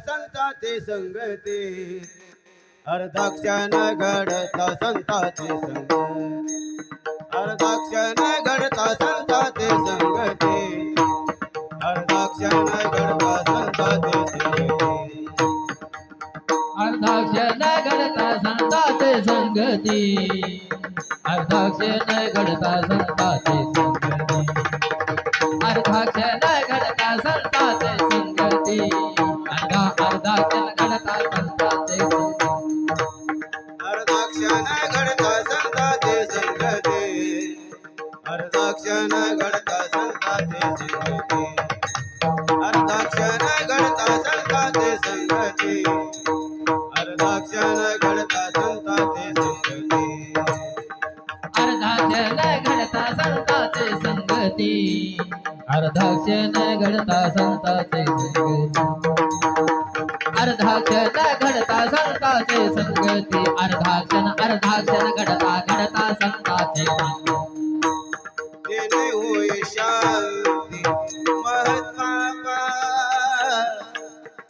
संताचे संगती. अर्धाक्षण घडता संताचे संग अर्धाक्षण घडता संताचे संगती. अर्धाक्षण घडता संताचे संगती. अर्धाक्षण घडता संताचे संगती. अर्धाक्षण घडता संताचे अर्धाक्षण घडता संताचे संगती घडता घडता संताचे संगती. अर्धा क्षण अर्धा क्षण घडता घडता संताचे होय शांती. महात्मा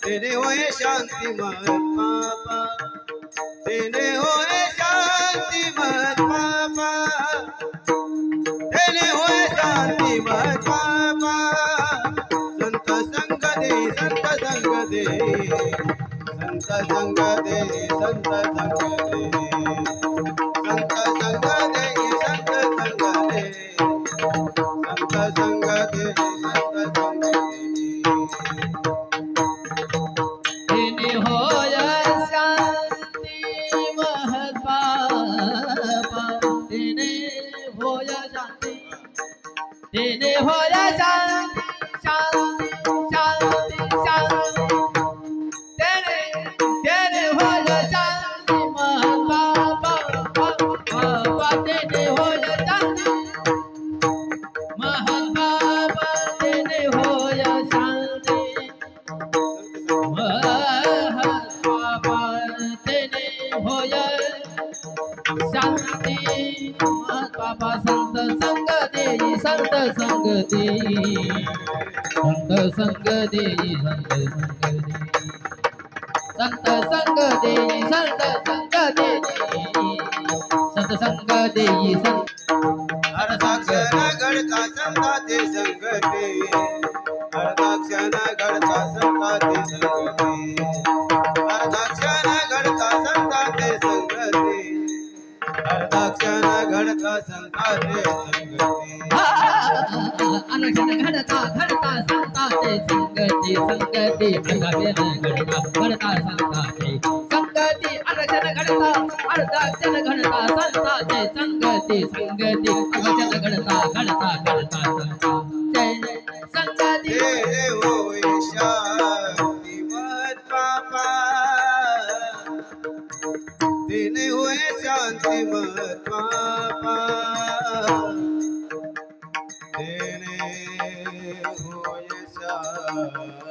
तेने होय शांती Mahatma Dine hoya jati, dine hoya jati. देई संत संग देई संत संग देई संत संग देई संत संग देई संत संग देई संत संग देई संत गणता संता ते संग देई गणता संता ते संग देई अर्धाक्षण घडता संताचे संगती घडता घडता संताचे संगती संगती अर्धाक्षण घडता घडता संताचे संगती अनशन घडता अर्धाक्षण घडता संताचे संगती संगती अनशन घडता घडता घडता Yeah.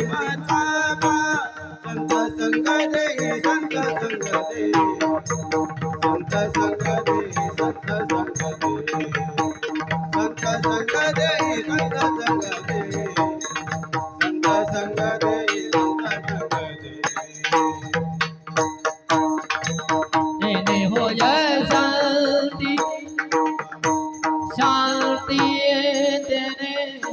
शांती महात्मा संत संग दे संत संग दे संत संग दे संत संग दे संत संग दे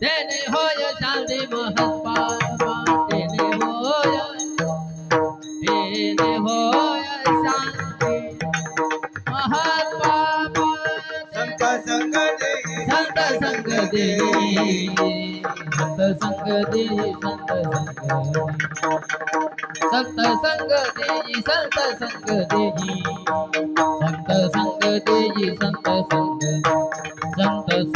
તેને હોય ચાંદી મહાપાર તેને હોય તેને હોય શાંતિ મહાપાર સંત સંગ દે સંત સંગ દે સંત સંગ દે સંત સંગ સંત સંગ દે સંત સંગ દે સંત સંગ દે સંત સંગ સંત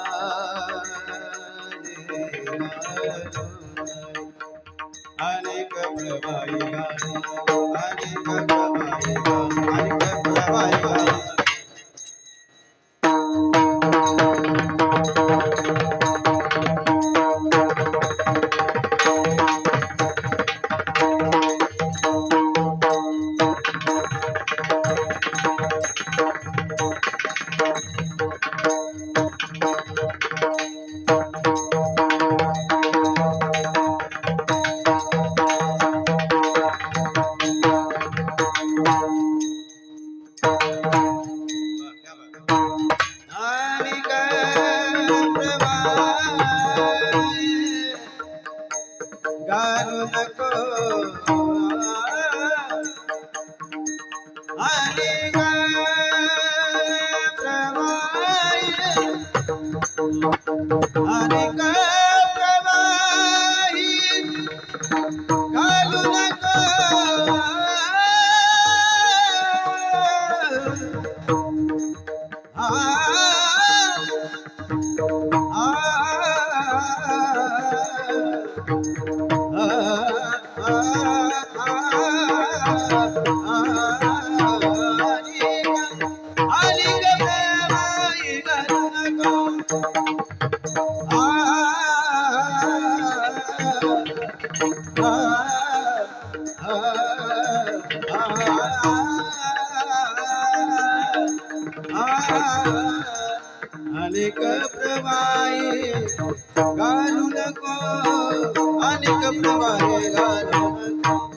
अनेक प्रवाही अनेक प्रवाही अनेक प्रभाई अनेक Alega. अनेक प्रवाहे घालू नको अनेक प्रवाहे घालू नको.